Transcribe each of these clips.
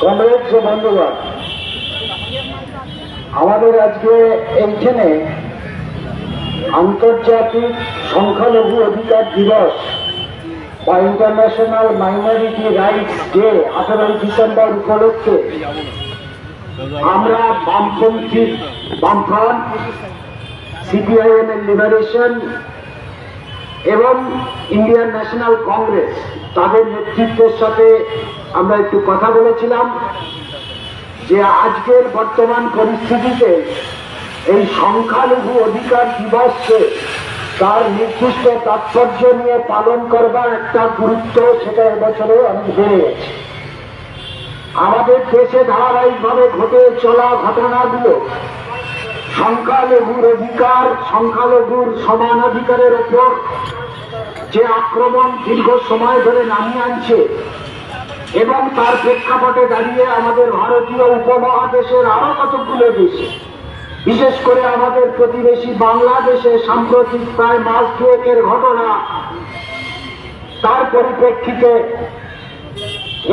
কংগ্রেস ও বন্ধুগণ, আমাদের আজকে এইখানে আন্তর্জাতিক সংখ্যালঘু অধিকার দিবস বা ইন্টারন্যাশনাল মাইনরিটি রাইটস ডে আঠারোই ডিসেম্বর উপলক্ষে আমরা বামপন্থী বামফ্রন্ট সিপিআইএম এর লিবারেশন এবং ইন্ডিয়ান ন্যাশনাল কংগ্রেস তাদের নেতৃত্বের সাথে আমরা একটু কথা বলেছিলাম যে আজকের বর্তমান পরিস্থিতিতে এই সংখ্যালঘু অধিকার দিবসকে তার নির্দিষ্ট তাৎপর্য নিয়ে পালন করবার একটা গুরুত্ব সেটা এবছরে অনেক বেড়ে গেছে আমাদের দেশে ধারাবাহিকভাবে ঘটে চলা ঘটনাগুলো সংখ্যালঘুর অধিকার, সংখ্যালঘুর সমান অধিকারের ওপর যে আক্রমণ দীর্ঘ সময় ধরে নামিয়ে আনছে এবং তার প্রেক্ষাপটে দাঁড়িয়ে আমাদের ভারতীয় উপমহাদেশের আরও কতগুলো দেশে, বিশেষ করে আমাদের প্রতিবেশী বাংলাদেশে সাম্প্রতিক প্রায় মাস দুয়েকের ঘটনা, তার পরিপ্রেক্ষিতে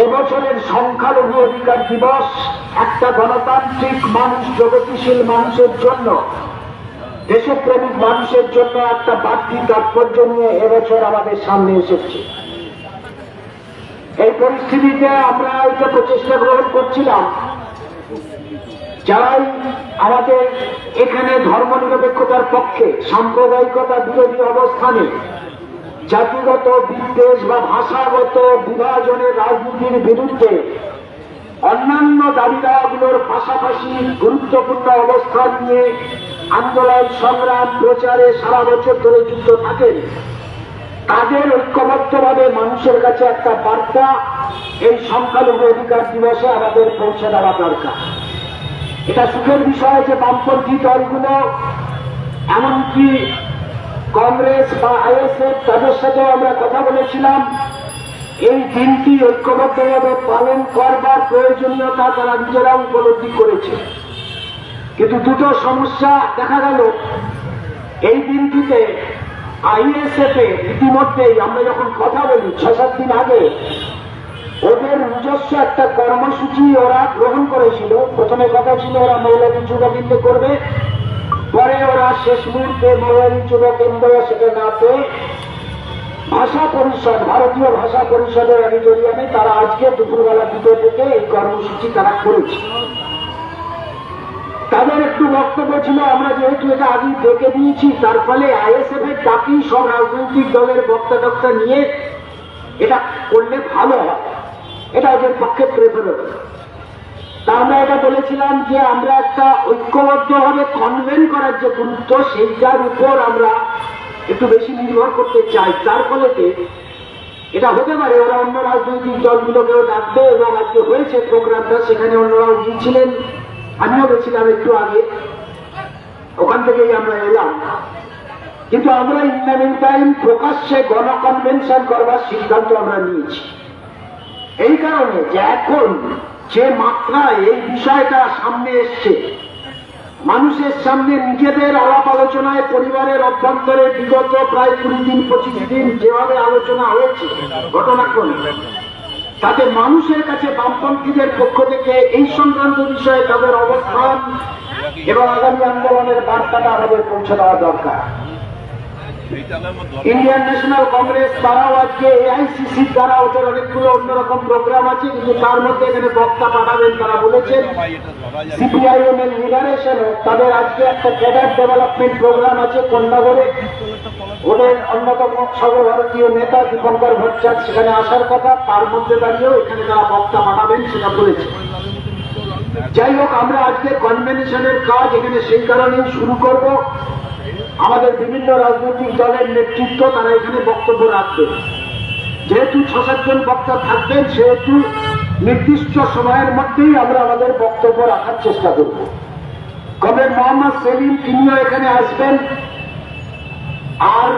এবছরের সংখ্যালঘু অধিকার দিবস একটা গণতান্ত্রিক মানুষ প্রগতিশীল মানুষের জন্য, দেশপ্রেমিক মানুষের জন্য একটা বাড়তি তাৎপর্য নিয়ে এবছর আমাদের সামনে এসেছে। এই পরিস্থিতিতে আমরা একটা প্রচেষ্টা গ্রহণ করছিলাম। যারাই আমাদের এখানে ধর্ম নিরপেক্ষতার পক্ষে, সাম্প্রদায়িকতা বিরোধী অবস্থানে, জাতিগত বিদ্বেষ বা ভাষাগত বিভাজনের রাজনীতির বিরুদ্ধে অন্যান্য দাবি পাশাপাশি গুরুত্বপূর্ণ অবস্থান নিয়ে আন্দোলন, সংগ্রাম, প্রচারে সারা বছর ধরে যুক্ত থাকেন। তাদের ঐক্যবদ্ধভাবে মানুষের কাছে একটা বার্তা, এই সংখ্যালঘু অধিকার দিবসে আমাদের পৌঁছে দেওয়া দরকার। এটা সুখের বিষয় যে বামপন্থী দলগুলো, এমনকি কংগ্রেস বা আইএসএফ, তাদের সাথেও আমরা কথা বলেছিলাম। এই দিনটি ঐক্যবদ্ধভাবে পালন করবার প্রয়োজনীয়তা তারা নিজেরা উপলব্ধি করেছে। কিন্তু দুটো সমস্যা দেখা গেল। এই দিনটিতে আইএসএফ ইতিমধ্যেই আমরা যখন কথা বলি ছ সাত দিন আগে, ওদের নিজস্ব একটা কর্মসূচি ওরা গ্রহণ করেছিল। প্রথমে কথা ছিল ওরা মৌলবী যুব করবে, পরে ওরা শেষ মুহূর্তে মৌলবী যুব কেন্দ্র সেটা না পেয়ে ভাষা পরিষদ, ভারতীয় ভাষা পরিষদের অডিটোরিয়ামে তারা আজকে দুপুরবেলা দুটো থেকে এই কর্মসূচি তারা করেছে। তাদের একটু বক্তব্য ছিল, আমরা যেহেতু এটা আগে দেখে দিয়েছি, তার ফলে আইএসএফ এর ডাকি সব রাজনৈতিক দলের বক্তা টক্তা নিয়ে এটা করলে ভালো হয়। এটা ওদের পক্ষে প্রেফারেবল তা আমরা এটা বলেছিলাম যে আমরা একটা ঐক্যবদ্ধভাবে কনভেন করার যে গুরুত্ব, সেইটার উপর আমরা একটু বেশি নির্ভর করতে চাই। তার ফলেতে এটা হতে পারে, ওরা অন্য রাজনৈতিক দলগুলোকেও ডাকবে এবং আজকে হয়েছে প্রোগ্রামটা সেখানে অন্যরাও গিয়েছিলেন। আমিও গেছিলাম একটু আগে। ওখান থেকেই আমরা এলাম। কিন্তু আমরা ইন্ডিয়ান টাইম প্রকাশ্যে গণকনভেনশন করবার সিদ্ধান্ত আমরা নিয়েছি। এই কারণে যে এখন যে মাত্রায় এই বিষয়টা সামনে এসছে, মানুষের সামনে নিজেদের আলাপ আলোচনায়, পরিবারের অভ্যন্তরে বিগত প্রায় কুড়ি দিন, পঁচিশ দিন যেভাবে আলোচনা হয়েছে, ঘটনাক্রমে তাতে মানুষের কাছে বামপন্থীদের পক্ষ থেকে এই সংক্রান্ত বিষয়ে তাদের অবস্থান এবং আগামী আন্দোলনের বার্তাটা আমাদের পৌঁছে দেওয়া দরকার। ইন্ডিয়ান ন্যাশনাল কংগ্রেস তারাও আজকে এআইসিসি দ্বারা ওদের অনেকগুলো অন্যরকম প্রোগ্রাম আছে, কিন্তু তার মধ্যে এখানে বক্তা পাঠাবেন তারা বলেছেন সিপিআইএম এর লিবারেশন তাদের আজকে একটা ক্যাডার ডেভেলপমেন্ট প্রোগ্রাম আছে কন্যাগরে ওদের অন্যতম সর্বভারতীয় নেতা দীপঙ্কর ভট্টাচার্য সেখানে আসার কথা, তার মধ্যে দাঁড়িয়েও এখানে যারা বক্তা পাঠাবেন সেটা বলেছে যাই হোক, আমরা আজকে কনভেনশনের কাজ এখানে সেই কারণেই শুরু করব। আমাদের বিভিন্ন রাজনৈতিক দলের নেতৃত্ব তারা এখানে বক্তব্য রাখবেন। যেহেতু ছ সাতজন বক্তা থাকবেন, সেহেতু নির্দিষ্ট সময়ের মধ্যেই আমরা আমাদের বক্তব্য রাখার চেষ্টা করব। কবে মোহাম্মদ সেলিম তিনিও এখানে আসবেন আর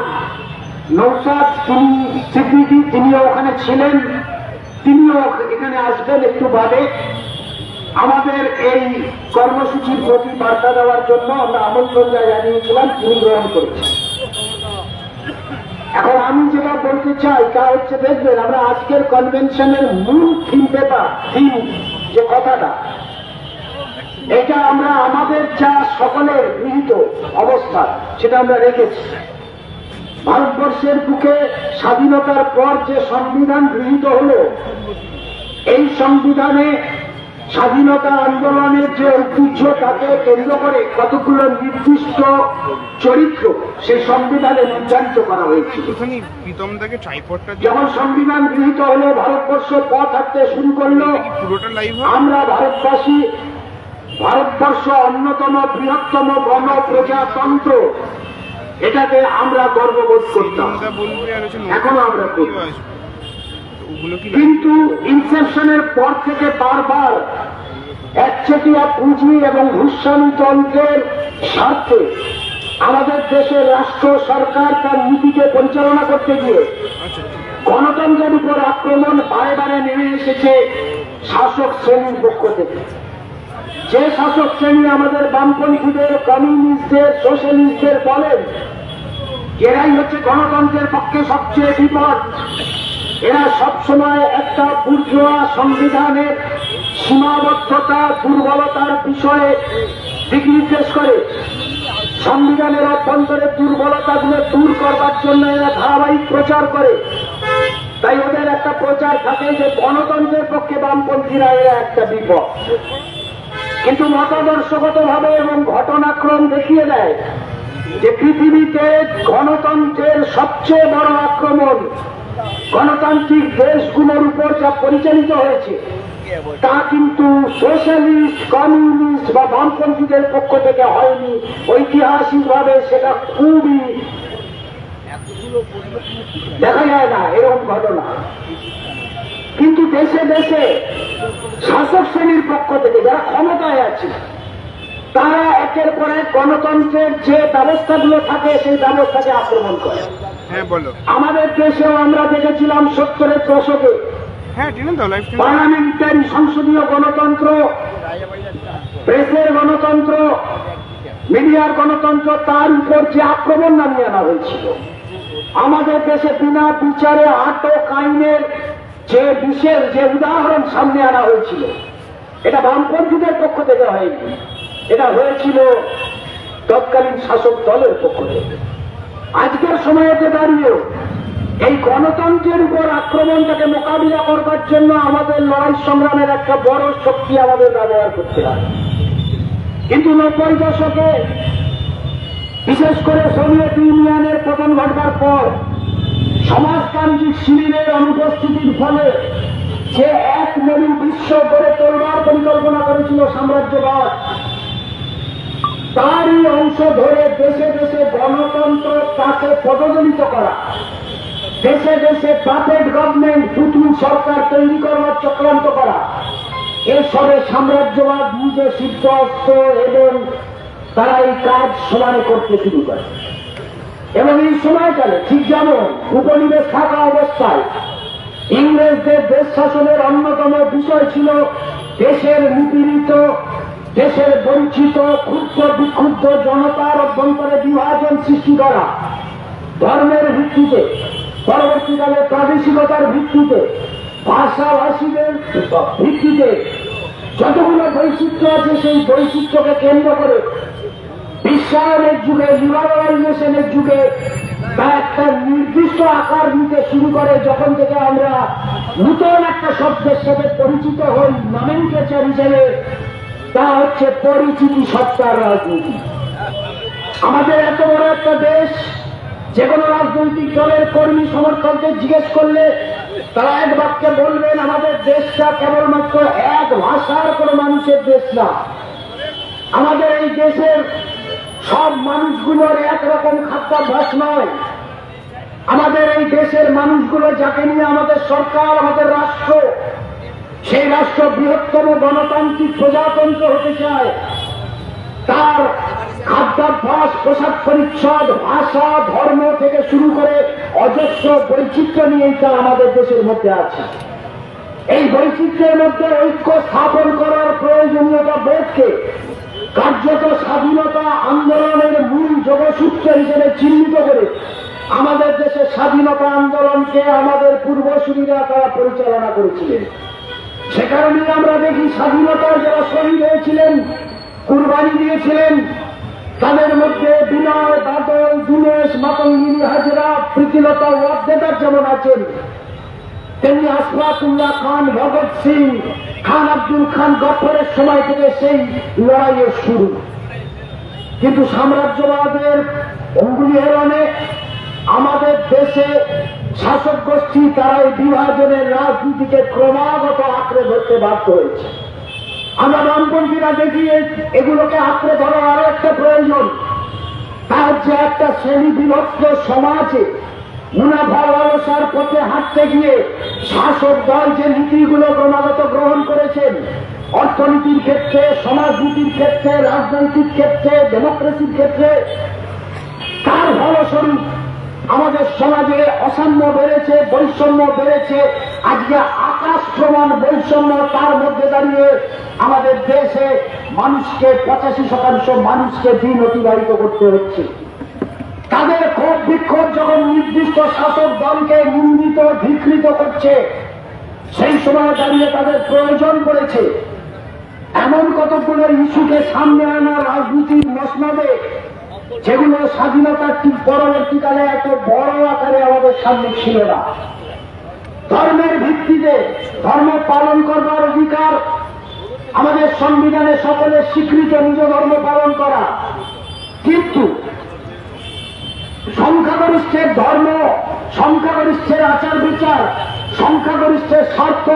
নৌসাদ তিনি সিদ্দিকি, তিনিও ওখানে ছিলেন। তিনিও এখানে আসবেন একটু বাদে। আমাদের এই কর্মসূচির প্রতি বার্তা দেওয়ার জন্য আমরা আমন্ত্রণ যা জানিয়েছিলাম, তিনি গ্রহণ করেছেন। এখন আমি যেটা বলতে চাই, তা হচ্ছে দেখবেন, আমরা আজকের কনভেনশনের মূল থিম পেপার থিম যে কথাটা, এটা আমরা আমাদের যা সকলের গৃহীত অবস্থা সেটা আমরা রেখেছি। ভারতবর্ষের বুকে স্বাধীনতার পর যে সংবিধান গৃহীত হলো এই সংবিধানে স্বাধীনতা আন্দোলনের যে ঐতিহ্য তাকে কেন্দ্র করে কতগুলো নির্দিষ্ট চরিত্র সেই সংবিধানে নির্ধারিত করা হয়েছিল। যখন সংবিধান গৃহীত হলো ভারতবর্ষ পথ হাঁটতে শুরু করল আমরা ভারতবাসী ভারতবর্ষ অন্যতম বৃহত্তম গণ প্রজাতন্ত্র এটাতে আমরা গর্ববোধ করতাম এখনও আমরা করি। কিন্তু ইনসেপশনের পর থেকে বারবার একচেটিয়া পুঁজি এবং ভূস্বামী তন্ত্রের স্বার্থে আমাদের দেশের রাষ্ট্র সরকার তার নীতিকে পরিচালনা করতে গিয়ে আচ্ছা আছে। গণতন্ত্রের উপর আক্রমণ বারে বারে নেমে এসেছে শাসক শ্রেণির পক্ষ থেকে যে শাসক শ্রেণি আমাদের বামপন্থীদের, কমিউনিস্টদের, সোশ্যালিস্টদের বলেন, এরাই হচ্ছে গণতন্ত্রের পক্ষে সবচেয়ে বিপদ। এরা সবসময় একটা বুর্জোয়া সংবিধানের সীমাবদ্ধতা, দুর্বলতার বিষয়ে দিক নির্দেশ করে। সংবিধানের অভ্যন্তরের দুর্বলতাগুলো দূর করবার জন্য এরা ধারাবাহিক প্রচার করে। তাই ওদের একটা প্রচার থাকে যে গণতন্ত্রের পক্ষে বামপন্থীরা এরা একটা বিপদ। কিন্তু মতাদর্শগত ভাবে এবং ঘটনাক্রম দেখিয়ে দেয় যে পৃথিবীতে গণতন্ত্রের সবচেয়ে বড় আক্রমণ গণতান্ত্রিক দেশগুলোর উপর যা পরিচালিত হয়েছে, তা কিন্তু সোশ্যালিস্ট, কমিউনিস্ট বা বামপন্থীদের পক্ষ থেকে হয়নি। ঐতিহাসিকভাবে সেটা খুবই দেখা যায় না, এরকম ঘটনা। কিন্তু দেশে দেশে শাসক শ্রেণির পক্ষ থেকে যারা ক্ষমতায় আছে তারা একের পর এক গণতন্ত্রের যে ব্যবস্থাগুলো থাকে সেই ব্যবস্থাকে আক্রমণ করে। হ্যাঁ আমাদের দেশেও আমরা দেখেছিলাম সত্তরের দশকে হ্যাঁ পার্লামেন্টারি সংসদীয় গণতন্ত্র প্রেসের গণতন্ত্র মিডিয়ার গণতন্ত্র তার উপর যে আক্রমণ নামিয়ে আনা হয়েছিল। আমাদের দেশে বিনা বিচারে আটক আইনের যে বিশেষ যে উদাহরণ সামনে আনা হয়েছিল, এটা বামপন্থীদের পক্ষ থেকে হয়নি। এটা হয়েছিল তৎকালীন শাসক দলের পক্ষ থেকে। আজকের সময়তে দাঁড়িয়েও এই গণতন্ত্রের উপর আক্রমণটাকে মোকাবিলা করবার জন্য আমাদের লড়াই সংগ্রামের একটা বড় শক্তি আমাদের ব্যবহার করতে হয়। কিন্তু নব্বই দশকে, বিশেষ করে সোভিয়েত ইউনিয়নের পতন ঘটবার পর সমাজতান্ত্রিক শিবিরের অনুপস্থিতির ফলে যে এক মেরু বিশ্ব গড়ে তোলবার পরিকল্পনা করেছিল সাম্রাজ্যবাদ, তারই অংশ ধরে দেশে দেশে গণতন্ত্র তাকে পদদলিত করা। দেশে দেশে পাপেট গভর্নমেন্ট পুতুল সরকার তৈরি করবার চক্রান্ত করা। এসবে সাম্রাজ্যবাদ নিজে সিদ্ধ এবং তারা এই কাজ সমানে করতে শুরু করে। এবং এই সময়কালে ঠিক যেমন উপনিবেশ থাকা অবস্থায় ইংরেজদের দেশ শাসনের অন্যতম বিষয় ছিল দেশের নিপীড়িত, দেশের বঞ্চিত, ক্ষুদ্র বিক্ষুব্ধ জনতার অভ্যন্তরে বিভাজন সৃষ্টি করা। ধর্মের ভিত্তিতে, পরবর্তীকালে প্রাদেশিকতার ভিত্তিতে, ভাষাভাষীদের ভিত্তিতে যতগুলো বৈচিত্র্য আছে সেই বৈচিত্র্যকে কেন্দ্র করে বিশ্বায়নের যুগে লিবারালাইজেশনের যুগে তা একটা নির্দিষ্ট আকার নিতে শুরু করে, যখন থেকে আমরা নূতন একটা শব্দের সাথে পরিচিত হই নমেনক্লেচার হিসেবে, তা হচ্ছে পরিচিতি সত্তার রাজনীতি। আমাদের এত বড় একটা দেশ, যে কোনো রাজনৈতিক দলের কর্মী সমর্থকদের জিজ্ঞেস করলে তারা এক বাক্যে বলবেন, আমাদের দেশটা কেবলমাত্র এক ভাষার কোনো মানুষের দেশ না। আমাদের এই দেশের সব মানুষগুলোর একরকম খাদ্যাভ্যাস নয়। আমাদের এই দেশের মানুষগুলো যাকে নিয়ে আমাদের সরকার, আমাদের রাষ্ট্র, সেই রাষ্ট্র বৃহত্তম গণতান্ত্রিক প্রজাতন্ত্র হতে চায়, তার খাদ্যাভ্যাস, পোশাক পরিচ্ছদ, ভাষা, ধর্ম থেকে শুরু করে অজস্র বৈচিত্র্য নিয়েই তা আমাদের দেশের মধ্যে আছে। এই বৈচিত্র্যের মধ্যে ঐক্য স্থাপন করার প্রয়োজনীয়তা বোধকে কার্যত স্বাধীনতা আন্দোলনের মূল যোগসূত্র হিসেবে চিহ্নিত করে আমাদের দেশের স্বাধীনতা আন্দোলনকে আমাদের পূর্বসূরীরা তারা পরিচালনা করেছিলেন। সে কারণে আমরা দেখি স্বাধীনতার যারা শহীদ হয়েছিলেন, কুরবানি দিয়েছিলেন, তাদের মধ্যে বিনয়, বাদল, দিনেশ, মাতঙ্গিনী, হাজরা, প্রীতিলতা, ওয়াদ্দেদার যেমন আছেন তেমনি আশফাকুল্লাহ খান ভগৎ সিং, খান আব্দুল খান গফরের সময় থেকে সেই লড়াইয়ের শুরু। কিন্তু সাম্রাজ্যবাদের অঙ্গুলি হেরণে আমাদের দেশে শাসক গোষ্ঠী তারা এই বিভাজনের রাজনীতিকে ক্রমাগত আঁকড়ে ধরতে বাধ্য হয়েছে। আমরা বামপন্থীরা দেখি এগুলোকে আঁকড়ে ধরার আরও একটা প্রয়োজন। তা যে একটা শ্রেণি বিভক্ত সমাজে মুনাফা লালসার পথে হাঁটতে গিয়ে শাসক দল যে নীতিগুলো ক্রমাগত গ্রহণ করেছেন, অর্থনীতির ক্ষেত্রে, সমাজনীতির ক্ষেত্রে, রাজনৈতিক ক্ষেত্রে, ডেমোক্রেসির ক্ষেত্রে, তার ফলস্বরূপ আমাদের সমাজে অসাম্য বেড়েছে, বৈষম্য বেড়েছে। আজকে আকাশ প্রমাণ বৈষম্য তার মধ্যে দাঁড়িয়ে আমাদের দেশে মানুষকে পঁচাশি শতাংশ মানুষকে দিন অতিবাহিত করতে হচ্ছে। তাদের ক্ষোভ বিক্ষোভ যখন নির্দিষ্ট শাসক দলকে নিন্দিত বিকৃত করছে, সেই সময় দাঁড়িয়ে তাদের প্রয়োজন পড়েছে। এমন কতগুলো ইস্যুকে সামনে আনা রাজনীতির মসনদে, যেগুলো স্বাধীনতার ঠিক পরবর্তীকালে এত বড় আকারে আমাদের সামনে ছিল না। ধর্মের ভিত্তিতে ধর্ম পালন করবার অধিকার আমাদের সংবিধানে সকলের স্বীকৃত, নিজ ধর্ম পালন করা। কিন্তু সংখ্যাগরিষ্ঠের ধর্ম, সংখ্যাগরিষ্ঠের আচার বিচার, সংখ্যাগরিষ্ঠের স্বার্থ,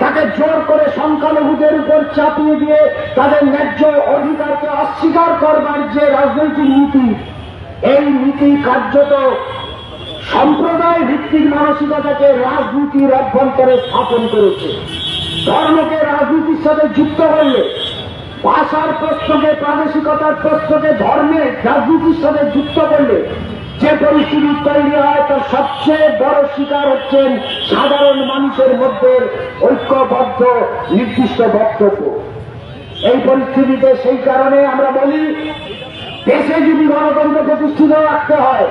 তাকে জোর করে সংখ্যালঘুদের উপর চাপিয়ে দিয়ে তাদের ন্যায্য অধিকারকে অস্বীকার করবার যে রাজনৈতিক নীতি, এই নীতি কার্যত সম্প্রদায় ভিত্তিক মানসিকতাকে রাজনীতির অভ্যন্তরে স্থাপন করেছে। ধর্মকে রাজনীতির সাথে যুক্ত করলে, ভাষার প্রশ্নকে, প্রাদেশিকতার প্রশ্নকে, ধর্মের রাজনীতির সাথে যুক্ত করলে যে পরিস্থিতি তৈরি হয়, তার সবচেয়ে বড় শিকার হচ্ছেন সাধারণ মানুষের মধ্যে ঐক্যবদ্ধ, নির্দিষ্ট বক্তব্য। এই পরিস্থিতিতে সেই কারণে আমরা বলি, দেশে যদি গণতন্ত্র প্রতিষ্ঠিত রাখতে হয়,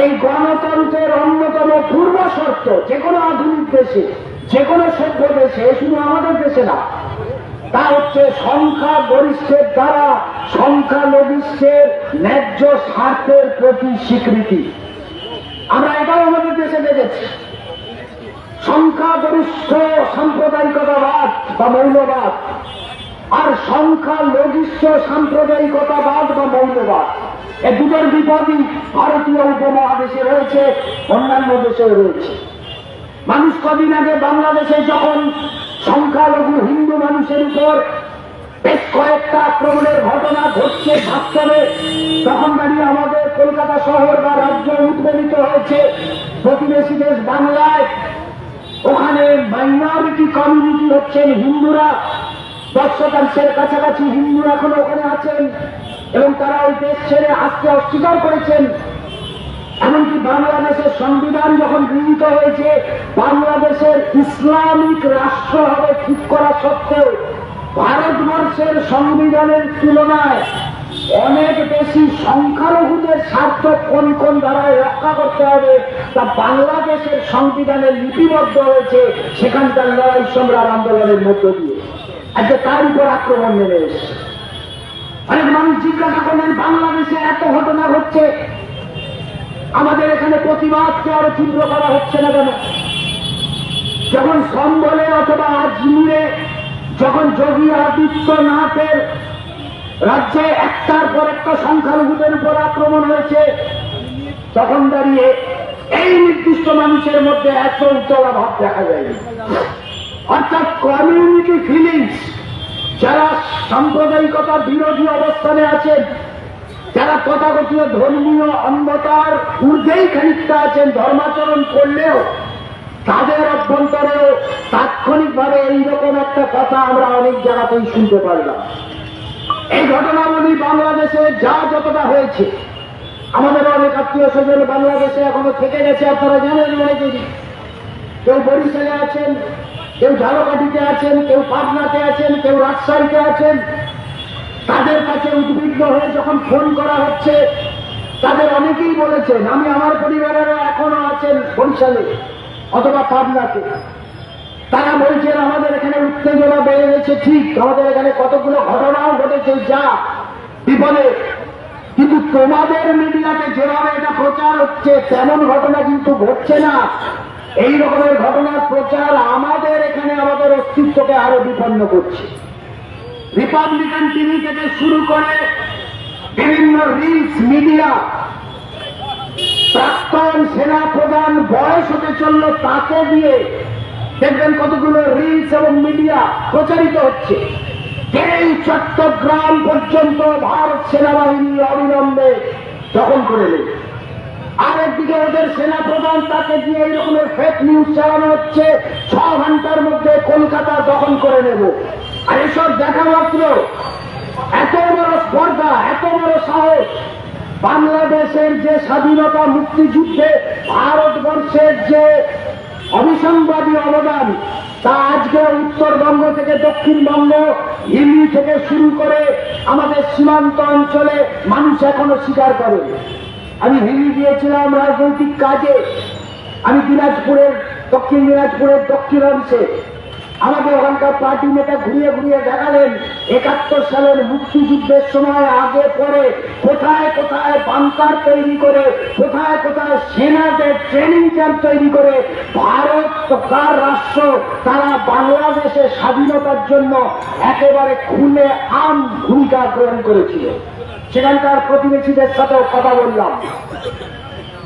এই গণতন্ত্রের অন্যতম পূর্ব শর্ত যে কোনো আধুনিক দেশে, যে কোনো সভ্য দেশে শুধু আমাদের দেশে না তা হচ্ছে সংখ্যা গরিষ্ঠের দ্বারা সংখ্যালঘিষ্ঠের ন্যায্য স্বার্থের প্রতি স্বীকৃতি। আমরা এটাও আমাদের দেশে দেখেছি। সংখ্যাগরিষ্ঠ সাম্প্রদায়িকতাবাদ বা মৌলবাদ আর সংখ্যালঘিষ্ঠ সাম্প্রদায়িকতাবাদ বা মৌলবাদ। এ দুটোর বিপদই ভারতীয় উপমহাদেশে রয়েছে, অন্যান্য দেশেও রয়েছে। মানুষ কদিন আগে বাংলাদেশে যখন সংখ্যালঘু হিন্দু মানুষের উপর বেশ কয়েকটা আক্রমণের ঘটনা ঘটছে ভাবতে তখন দাঁড়িয়ে আমাদের কলকাতা শহর বা রাজ্য উদ্বেলিত হয়েছে। প্রতিবেশী দেশ বাংলায়। ওখানে মাইনরিটি কমিউনিটি হচ্ছেন হিন্দুরা। দশ শতাংশের কাছাকাছি হিন্দুরা এখন ওখানে আছেন এবং তারা ওই দেশ ছেড়ে আসতে অস্বীকার করেছেন। এমনকি বাংলাদেশের সংবিধান যখন গৃহীত হয়েছে, বাংলাদেশের ইসলামিক রাষ্ট্র হবে ঠিক করা সত্ত্বেও ভারতবর্ষের সংবিধানের তুলনায় অনেক বেশি সংখ্যালঘুদের স্বার্থ কোন কোন ধারায় রক্ষা করতে হবে তা বাংলাদেশের সংবিধানে লিপিবদ্ধ হয়েছে সেখানকার লড়াই সংগ্রাম আন্দোলনের মধ্য দিয়ে। আজকে তার উপর আক্রমণ নেমে এসেছে। অনেক মানুষ জিজ্ঞাসা করলেন, বাংলাদেশে এত ঘটনা হচ্ছে আমাদের এখানে প্রতিবাদকে আরও তীব্র করা হচ্ছে না কেন? যখন সম্বলে অথবা আজমিরে, যখন যোগী আদিত্যনাথের রাজ্যে একটার পর একটা সংখ্যালঘুদের উপর আক্রমণ হয়েছে, তখন দাঁড়িয়ে এই নির্দিষ্ট মানুষের মধ্যে এত উজ্জ্বলা ভাব দেখা যায়নি। অর্থাৎ কমিউনিটি ফিলিংস যারা সাম্প্রদায়িকতা বিরোধী অবস্থানে আছেন যারা তথাকথিত ধর্মীয় অন্ধতার ঊর্ধ্বেই খানিকটা আছেন, ধর্মাচরণ করলেও তাদের অভ্যন্তরেও তাৎক্ষণিকভাবে এইরকম একটা কথা আমরা অনেক জায়গাতেই শুনতে পারলাম। এই ঘটনাবলী বাংলাদেশে যা যতটা হয়েছে, আমাদের অনেক আত্মীয় স্বজন বাংলাদেশে এখনও থেকে গেছে, আপনারা জানেন অনেকেরই কেউ বরিশালে আছেন, কেউ ঝালকাঠিতে আছেন, কেউ পাটনাতে আছেন, কেউ রাজশাহীতে আছেন তাদের কাছে উদ্বিগ্ন হয়ে যখন ফোন করা হচ্ছে, তাদের অনেকেই বলেছেন, আমি আমার পরিবারেরও এখনও আছেন বরিশালে অথবা পাবনাতে। তারা বলছেন, আমাদের এখানে উত্তেজনা বেড়ে গেছে, ঠিক, আমাদের এখানে কতগুলো ঘটনাও ঘটেছে যা বিপদে। কিন্তু তোমাদের মিডিয়াতে যেভাবে এটা প্রচার হচ্ছে, তেমন ঘটনা কিন্তু ঘটছে না। এই রকমের ঘটনার প্রচার আমাদের এখানে আমাদের অস্তিত্বকে আরও বিপন্ন করছে। রিপাবলিকান টিভি থেকে শুরু করে বিভিন্ন রিলস মিডিয়া প্রাক্তন সেনা প্রধান বয়স হতে চলল তাকে দিয়ে দেখবেন কতগুলো রিলস এবং মিডিয়া প্রচারিত হচ্ছে। এই চট্টগ্রাম পর্যন্ত ভারত সেনাবাহিনী অবিলম্বে দখল করে নেবে আরেকদিকে ওদের সেনা প্রধান তাকে দিয়ে এই রকমের ফেক নিউজ চালানো হচ্ছে। ছ ঘণ্টার মধ্যে কলকাতা দখল করে নেব। আর এসব দেখা মাত্র। এত বড় স্পর্ধা, এত বড় সাহস। বাংলাদেশের যে স্বাধীনতা মুক্তিযুদ্ধে ভারতবর্ষের যে অবিসংবাদী অবদান, তা আজকে উত্তরবঙ্গ থেকে দক্ষিণবঙ্গ হিলি থেকে শুরু করে আমাদের সীমান্ত অঞ্চলে মানুষ এখনও স্বীকার করে। আমি হিলি গিয়েছিলাম রাজনৈতিক কাজে। আমি দিনাজপুরের, দক্ষিণ দিনাজপুরের দক্ষিণ অংশে। আমাকে ওখানকার পার্টি নেতা ঘুরিয়ে ঘুরিয়ে দেখালেন, একাত্তর সালের মুক্তিযুদ্ধের সময় আগে পরে কোথায় কোথায় বাংকার তৈরি করে, কোথায় কোথায় সেনাদের ট্রেনিং ক্যাম্প তৈরি করে, ভারত কার রাষ্ট্র, তারা বাংলাদেশের স্বাধীনতার জন্য একেবারে খুলে আম ভূমিকা গ্রহণ করেছিল। সেখানকার প্রতিবেশীদের সাথেও কথা বললাম।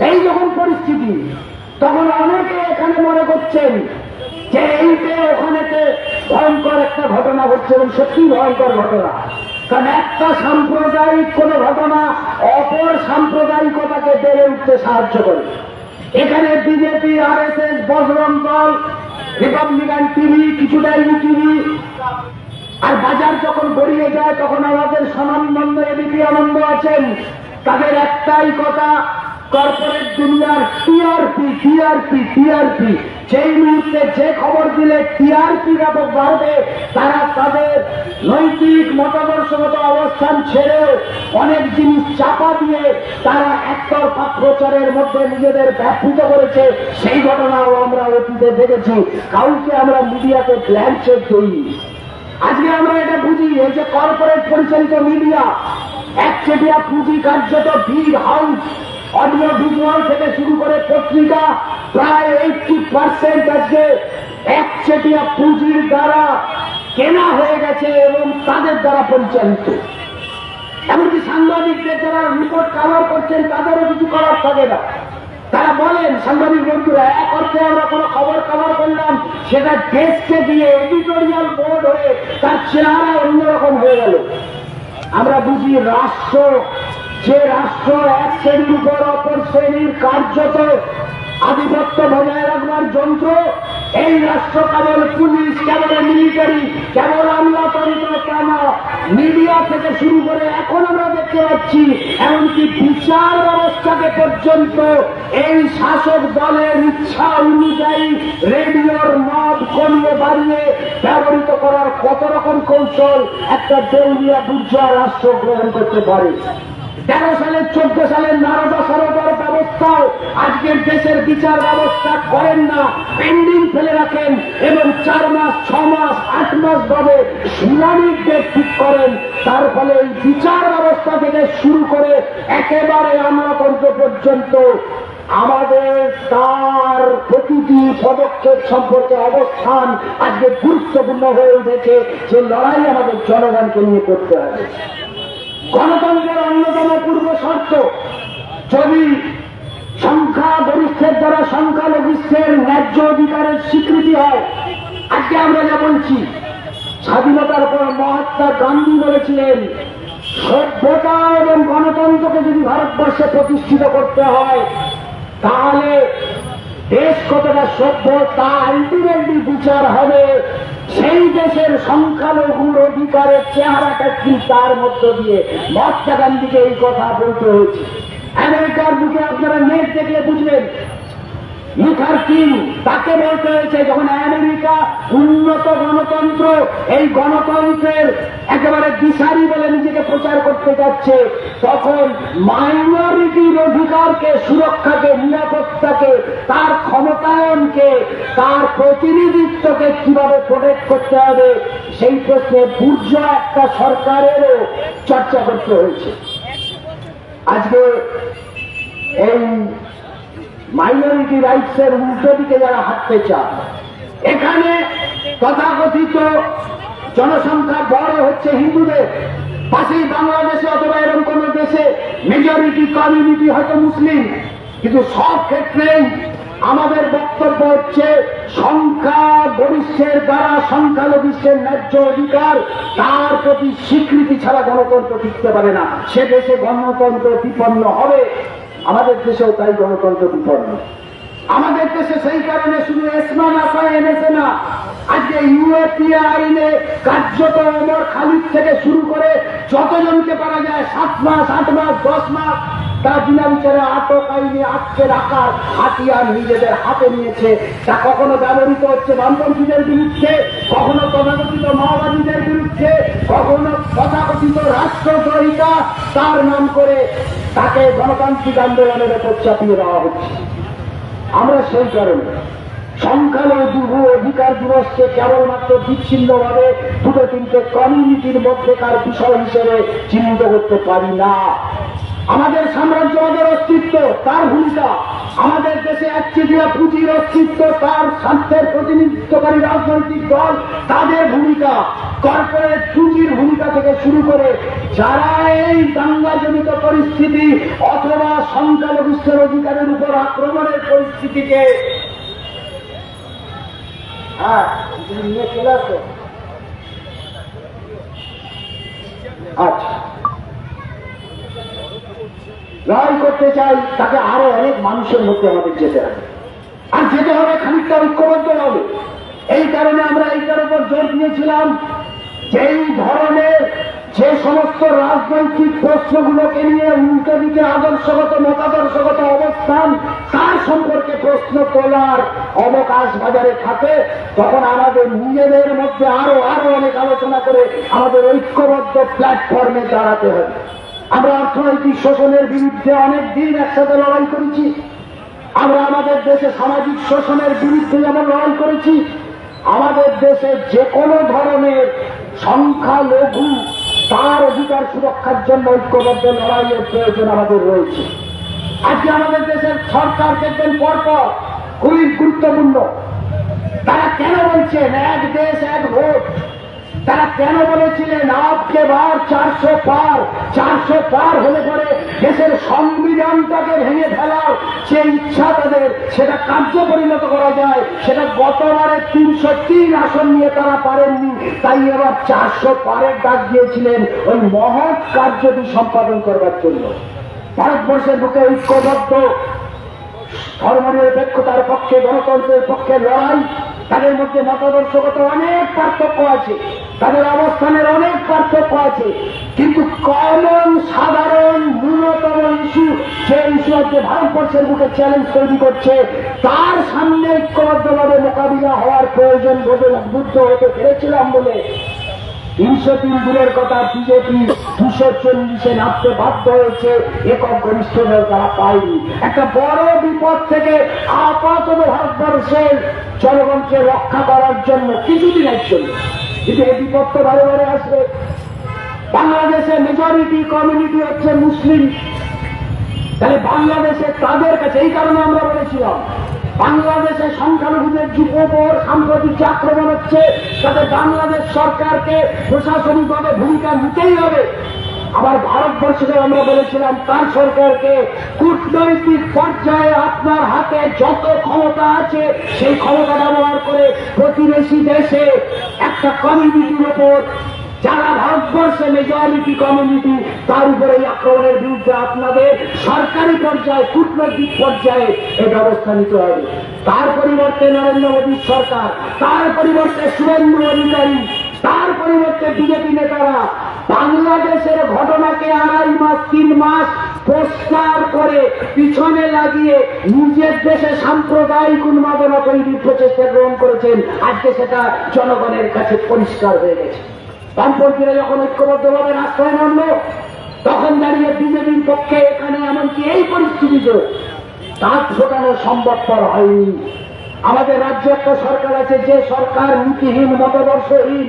এই যখন পরিস্থিতি, তখন অনেকে এখানে মনে করছেন যে এইতে ওখানেতে ভয়ঙ্কর একটা ঘটনা ঘটছে এবং সত্যি ভয়ঙ্কর ঘটনা। কারণ একটা সাম্প্রদায়িক কোন ঘটনা অপর সাম্প্রদায়িকতাকে বেড়ে উঠতে সাহায্য করে। এখানে বিজেপি আর S S Bajrang Dal Republican TV কিছুটা টিভি আর বাজার যখন গড়িয়ে যায়, তখন আমাদের সনানন্দ এবিপি আনন্দ আছেন। তাদের একটাই কথা কর্পোরেট দুনিয়ার টিআরপি টিআরপি টিআরপি সেই মুহূর্তে যে খবর দিলে টিআরপি ব্যাপক বাড়বে তারা তাদের নৈতিক মতাদর্শগত অবস্থান ছেড়ে অনেক জিনিস চাপা দিয়ে তারা একতরফা প্রচারের মধ্যে নিজেদের ব্যাপৃত করেছে। সেই ঘটনাও আমরা অতীতে দেখেছি। কাউকে আমরা মিডিয়াতে ব্ল্যান্ড চেক দিইনি। আজকে আমরা এটা বুঝি, এই যে কর্পোরেট পরিচালিত মিডিয়া একচেটিয়া পুঁজি কার্যত ভিড় হাউস অডিও ভিজুয়াল থেকে শুরু করে পত্রিকা, প্রায় এইটটি পার্সেন্ট আজকে একচেটিয়া পুঁজির দ্বারা কেনা হয়ে গেছে এবং তাদের দ্বারা পরিচালিত। এমনকি সাংবাদিকদের যারা রিপোর্ট কাভার করছেন, তাদেরও কিছু করার থাকে না। তারা বলেন, সাংবাদিক বন্ধুরা, এক অর্থে আমরা কোনো খবর কভার করলাম, সেটা দেশকে দিয়ে এডিটোরিয়াল বোর্ড হয়ে তার চেহারা অন্যরকম হয়ে গেল। আমরা বুঝি রাষ্ট্র যে রাষ্ট্র এক শ্রেণির উপর অপর শ্রেণির কার্যত আধিপত্য বজায় রাখবার যন্ত্র, এই রাষ্ট্র কেবল পুলিশ, কেবল মিলিটারি কেবল আমলাতন্ত্র কেন? মিডিয়া থেকে শুরু করে এখন আমরা দেখতে পাচ্ছি, এমনকি বিচার ব্যবস্থাকে পর্যন্ত এই শাসক দলের ইচ্ছা অনুযায়ী রেডিওর মদ কমিয়ে বাড়িয়ে ব্যবহৃত করার কত রকম কৌশল একটা দেউলিয়া বুর্জা রাষ্ট্র গ্রহণ করতে পারে? তেরো সালের, চোদ্দ সালের নারদা সরোবর ব্যবস্থাও আজকের দেশের বিচার ব্যবস্থা করেন না। পেন্ডিং ফেলে রাখেন এবং চার মাস, ছ মাস, আট মাস ভাবে শুনানির ঠিক করেন। তার ফলে এই বিচার ব্যবস্থা থেকে শুরু করে একেবারে আমলাতন্ত্র পর্যন্ত আমাদের তার প্রতিটি পদক্ষেপ সম্পর্কে অবস্থান আজকে গুরুত্বপূর্ণ হয়ে উঠেছে যে লড়াই আমাদের জনগণকে নিয়ে করতে হবে। গণতন্ত্রের অন্যতম পূর্ব শর্ত, যদি সংখ্যা গরিষ্ঠের দ্বারা সংখ্যালঘিষ্ঠের ন্যায্য অধিকারের স্বীকৃতি হয়, আজকে আমরা যা বলছি, স্বাধীনতার পর মহাত্মা গান্ধী বলেছিলেন, সভ্যতা এবং গণতন্ত্রকে যদি ভারতবর্ষে প্রতিষ্ঠিত করতে হয়, তাহলে দেশ কতটা সভ্য, তা আলটিমেটলি বিচার হবে। সেই দেশের সংখ্যালঘুর অধিকারের চেহারাটা কি তার মধ্য দিয়ে? মহাত্মা গান্ধীকে এই কথা বলতে হয়েছে। আমেরিকার বুকে আপনারা নেট দেখলে বুঝবেন লুথার কিং, তাকে বলতে হয়েছে যখন আমেরিকা উন্নত গণতন্ত্র, এই গণতন্ত্রের একেবারে দিশারি বলে নিজেকে প্রচার করতে যাচ্ছে, তখন মাইনরিটির অধিকারকে, সুরক্ষাকে, নিরাপত্তাকে, তার ক্ষমতায়নকে, তার প্রতিনিধিত্বকে কীভাবে প্রোটেক্ট করতে হবে, সেই প্রশ্নে পূর্য একটা সরকারেরও চর্চা করতে হয়েছে। আজকে এই মাইনরিটি রাইটস এর উল্টো দিকে যারা হাঁটতে চায়, এখানে তথাকথিত জনসংখ্যা বড় হচ্ছে হিন্দুদের। পাশেই বাংলাদেশে অথবা এরকম কোন দেশে মেজরিটি কমিউনিটি হয়তো মুসলিম। কিন্তু সব ক্ষেত্রেই আমাদের বক্তব্য হচ্ছে, সংখ্যা গরিষ্ঠের দ্বারা সংখ্যালঘিষ্ঠের ন্যায্য অধিকার তার প্রতি স্বীকৃতি ছাড়া গণতন্ত্র টিকতে পারে না। সে দেশে গণতন্ত্র বিপন্ন হবে। আমাদের দেশেও তাই গণতন্ত্র বিপন্ন আমাদের দেশে সেই কারণে শুধু এসমান নাসা এনেছে না, আজকে ইউএপিএ আইনে কার্যত ওমর খালিদ থেকে শুরু করে যতজনকে পারা যায় সাত মাস, আট মাস, দশ মাস তা বিনা বিচারে আটক আইনে আটকে রাখার হাতিয়ার নিজেদের হাতে নিয়েছে। তা কখনো ব্যবহৃত হচ্ছে বামপন্থীদের বিরুদ্ধে? কখনো তথাকথিত মাওবাদীদের বিরুদ্ধে? কখনো তথাকথিত রাষ্ট্রদ্রোহিতা? তার নাম করে তাকে গণতান্ত্রিক আন্দোলনের উপর চাপিয়ে দেওয়া হচ্ছে। আমরা সেই কারণে সংখ্যালঘু অধিকার দিবসকে কেবলমাত্র বিচ্ছিন্নভাবে দুটো তিনটে কমিউনিটির মধ্যেকার বিষয় হিসেবে চিহ্নিত করতে পারি না। আমাদের সাম্রাজ্যবাদের অস্তিত্ব, তার ভূমিকা। আমাদের দেশে একচেটিয়া পুঁজির অস্তিত্ব, তার স্বার্থের প্রতিনিধিত্বকারী রাজনৈতিক দল, তাদের ভূমিকা। কর্পোরেট পুঁজির ভূমিকা থেকে শুরু করে যারা এই দাঙ্গাজনিত পরিস্থিতি অথবা সংখ্যালঘুষ্ঠের অধিকারের উপর আক্রমণের পরিস্থিতিকে হ্যাঁ চলে আচ্ছা। লড়াই করতে চাই, তাকে আরও অনেক মানুষের মধ্যে আমাদের যেতে হবে। আর যেতে হবে খানিকটা ঐক্যবদ্ধ হবে এই কারণে আমরা এইটার উপর জোর দিয়েছিলাম যে এই ধরনের যে সমস্ত রাজনৈতিক প্রশ্নগুলোকে নিয়ে উল্টো দিকে আদর্শগত, মতাদর্শগত অবস্থান, তার সম্পর্কে প্রশ্ন তোলার অবকাশ বাজারে থাকে। তখন আমাদের নিজেদের মধ্যে আরও আরও অনেক আলোচনা করে আমাদের ঐক্যবদ্ধ প্ল্যাটফর্মে দাঁড়াতে হবে। আমরা অর্থনৈতিক শোষণের বিরুদ্ধে অনেক দিন একসাথে লড়াই করেছি। আমরা আমাদের দেশে সামাজিক শোষণের বিরুদ্ধে যেমন লড়াই করেছি, আমাদের দেশে যে কোনো ধরনের সংখ্যালঘু, তার অধিকার সুরক্ষার জন্য ঐক্যবদ্ধ লড়াইয়ের প্রয়োজন আমাদের রয়েছে। আজকে আমাদের দেশের সরকার দেখবেন পরপর খুবই গুরুত্বপূর্ণ। তারা কেন বলছেন, এক দেশ, এক ভোট? তারা কেন বলেছিলেন আপকে বার চারশো পার চারশো পার হলে পরে দেশের সংবিধানটাকে ভেঙে ফেলার যে ইচ্ছা তাদের, সেটা কার্য পরিণত করা যায়। সেটা গতবারে তিনশো তিন আসন নিয়ে তারা পারেননি। তাই এবার চারশো পারের ডাক দিয়েছিলেন ওই মহৎ কার্যটি সম্পাদন করবার জন্য। ভারতবর্ষের বুকে ঐক্যবদ্ধ ধর্মনিরপেক্ষতার পক্ষে, গণতন্ত্রের পক্ষে লড়াই, তাদের মধ্যে মতাদর্শগত অনেক পার্থক্য আছে। তাদের অবস্থানের অনেক পার্থক্য আছে। কিন্তু কমন সাধারণ ন্যূনতম ইস্যু, যে ইস্যু আজকে ভারতবর্ষের বুকে চ্যালেঞ্জ তৈরি করছে, তার সামনে ঐক্যবদ্ধভাবে মোকাবিলা হওয়ার প্রয়োজন বোধে উদ্বুদ্ধ হতে পেরেছিলাম বলে তিনশো তিন দিনের কথা বিজেপি দুশো চল্লিশে নামতে বাধ্য হয়েছে, একক গরিষ্ঠ তারা পায়নি। একটা বড় বিপদ থেকে আপাতত ভারতবর্ষের জনগণকে রক্ষা করার জন্য কিছুদিনের জন্য কিন্তু এই বারে বারে আসবে। বাংলাদেশে মেজরিটি কমিউনিটি হচ্ছে মুসলিম। তাহলে বাংলাদেশে তাদের কাছে এই কারণে আমরা বলেছিলাম, বাংলাদেশে সংখ্যালঘুদের যুব সাম্প্রতিক যে আক্রমণ হচ্ছে, তাতে বাংলাদেশ সরকারকে প্রশাসনিকভাবে ভূমিকা নিতেই হবে। আবার ভারতবর্ষকে আমরা বলেছিলাম, তার সরকারকে কূটনৈতিক পর্যায়ে আপনার হাতে যত ক্ষমতা আছে, সেই ক্ষমতা ব্যবহার করে প্রতিবেশী দেশে একটা কমিউনিটির উপর যারা ভারতবর্ষে মেজরিটি কমিউনিটি তার উপরে এই আক্রমণের বিরুদ্ধে আপনাদের সরকারি পর্যায়ে, কূটনৈতিক পর্যায়ে এই ব্যবস্থা নিতে হবে। তার পরিবর্তে নরেন্দ্র মোদীর সরকার, তার পরিবর্তে সুরেন্দ্র অধিকারী, তার পরিবর্তে বিজেপি নেতারা বাংলাদেশের ঘটনাকে আড়াই মাস, তিন মাস পোস্টার করে পিছনে লাগিয়ে নিজের দেশে সাম্প্রদায়িক উন্মাদনা তৈরির প্রচেষ্টা গ্রহণ করেছেন, আজকে সেটা জনগণের কাছে পরিষ্কার হয়ে গেছে। বামপন্থীরা যখন ঐক্যবদ্ধভাবে রাস্তায় নামলো, তখন দাঁড়িয়ে বিজেপির পক্ষে এখানে এমনকি এই পরিস্থিতিতে দাঁত ফোটানো সম্ভবপর হয়নি। আমাদের রাজ্যে একটা সরকার আছে, যে সরকার নীতিহীন মতবর্ষহীন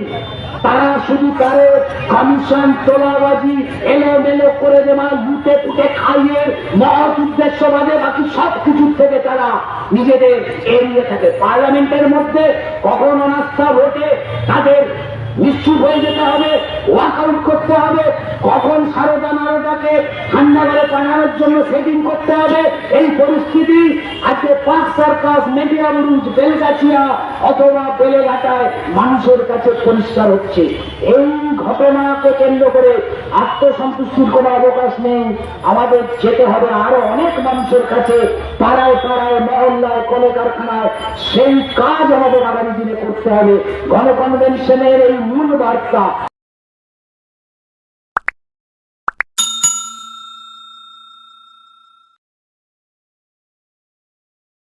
তারা শুধু তারে কমিশন, তোলাবাজি, এলোমেলো করে দেওয়া লুটে পুটে খাইয়ে মহৎ উদ্দেশ্য বাদে বাকি সব কিছুর থেকে তারা নিজেদের এড়িয়ে থাকে। পার্লামেন্টের মধ্যে কখন অনাস্থা ভোটে তাদের নিশ্চুপ হয়ে যেতে হবে ওয়াক আউট করতে হবে। কখন সারদা নারদাকে ঠান্ডা করে পাঠানোর জন্য সেটিং করতে হবে? এই পরিস্থিতি আজকে পাঁচ সার্কাস মেডিয়া বুরুজ বেলগাছিয়া অথবা বেলেঘাটায় মানুষের কাছে পরিষ্কার হচ্ছে। এই ঘটনাকে কেন্দ্র করে আত্মসন্তুষ্টির কোনো অবকাশ নেই। আমাদের যেতে হবে আরও অনেক মানুষের কাছে। পাড়ায় পাড়ায়, মহল্লায়, কলকারখানায় সেই কাজ আমাদের আগামী দিনে করতে হবে। গণকনভেনশনের এই মূল বার্তা